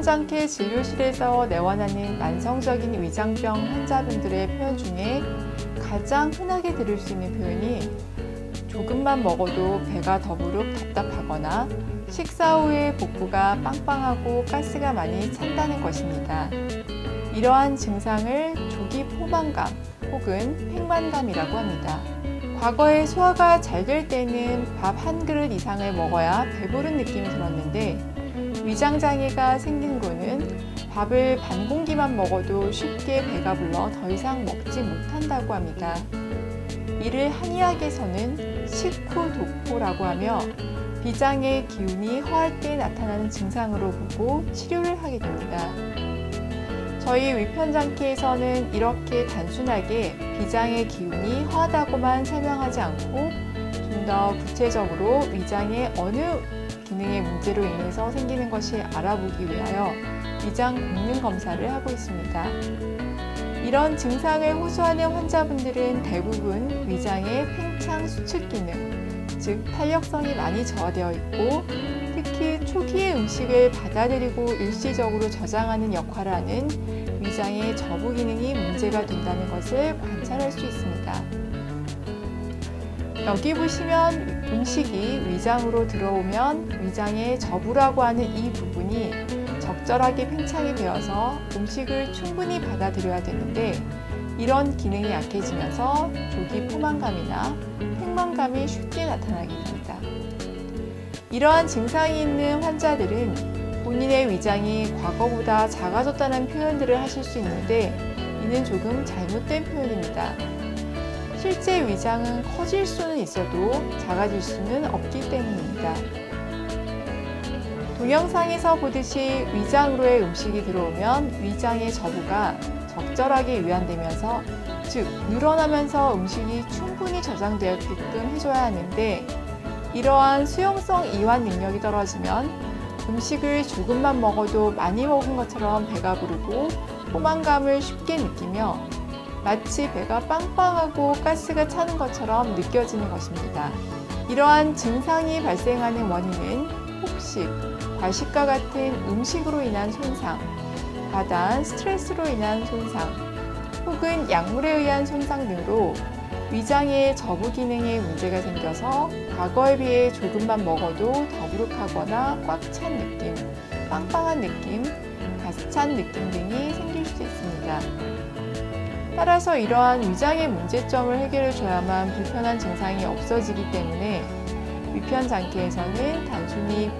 위편장케 진료실에서 내원하는 만성적인 위장병 환자분들의 표현 중에 가장 흔하게 들을 수 있는 표현이 조금만 먹어도 배가 더부룩 답답하거나 식사 후에 복부가 빵빵하고 가스가 많이 찬다는 것입니다. 이러한 증상을 조기 포만감 혹은 팽만감이라고 합니다. 과거에 소화가 잘 될 때는 밥 한 그릇 이상을 먹어야 배부른 느낌이 들었는데 위장 장애가 생긴 후는 밥을 반 공기만 먹어도 쉽게 배가 불러 더 이상 먹지 못한다고 합니다. 이를 한의학에서는 식후독포라고 하며 비장의 기운이 허할 때 나타나는 증상으로 보고 치료를 하게 됩니다. 저희 위편장기에서는 이렇게 단순하게 비장의 기운이 허하다고만 설명하지 않고 좀 더 구체적으로 위장의 어느 기능의 문제로 인해서 생기는 것이 알아보기 위하여 위장功能 검사를 하고 있습니다. 이런 증상을 호소하는 환자분들은 대부분 위장의 팽창 수축 기능, 즉 탄력성이 많이 저하되어 있고 특히 초기의 음식을 받아들이고 일시적으로 저장하는 역할을 하는 위장의 저부 기능이 문제가 된다는 것을 관찰할 수 있습니다. 여기 보시면 음식이 위장으로 들어오면 위장의 저부라고 하는 이 부분이 적절하게 팽창이 되어서 음식을 충분히 받아들여야 되는데 이런 기능이 약해지면서 조기 포만감이나 팽만감이 쉽게 나타나게 됩니다. 이러한 증상이 있는 환자들은 본인의 위장이 과거보다 작아졌다는 표현들을 하실 수 있는데 이는 조금 잘못된 표현입니다. 실제 위장은 커질 수는 있어도 작아질 수는 없기 때문입니다. 동영상에서 보듯이 위장으로의 음식이 들어오면 위장의 저부가 적절하게 위안되면서 즉 늘어나면서 음식이 충분히 저장되었게끔 해줘야 하는데 이러한 수용성 이완 능력이 떨어지면 음식을 조금만 먹어도 많이 먹은 것처럼 배가 부르고 포만감을 쉽게 느끼며 마치 배가 빵빵하고 가스가 차는 것처럼 느껴지는 것입니다. 이러한 증상이 발생하는 원인은 폭식, 과식과 같은 음식으로 인한 손상, 과다한 스트레스로 인한 손상, 혹은 약물에 의한 손상 등으로 위장의 저부 기능에 문제가 생겨서 과거에 비해 조금만 먹어도 더부룩하거나 꽉 찬 느낌, 빵빵한 느낌, 가스찬 느낌 등이 생길 수 있습니다. 따라서 이러한 위장의 문제점을 해결해 줘야만 불편한 증상이 없어지기 때문에 위편 장기에서는 단순히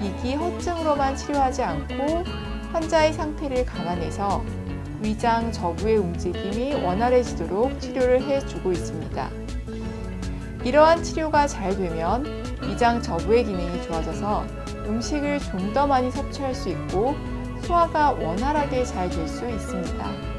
비기 허증으로만 치료하지 않고 환자의 상태를 감안해서 위장 저부의 움직임이 원활해지도록 치료를 해주고 있습니다. 이러한 치료가 잘 되면 위장 저부의 기능이 좋아져서 음식을 좀 더 많이 섭취할 수 있고 소화가 원활하게 잘 될 수 있습니다.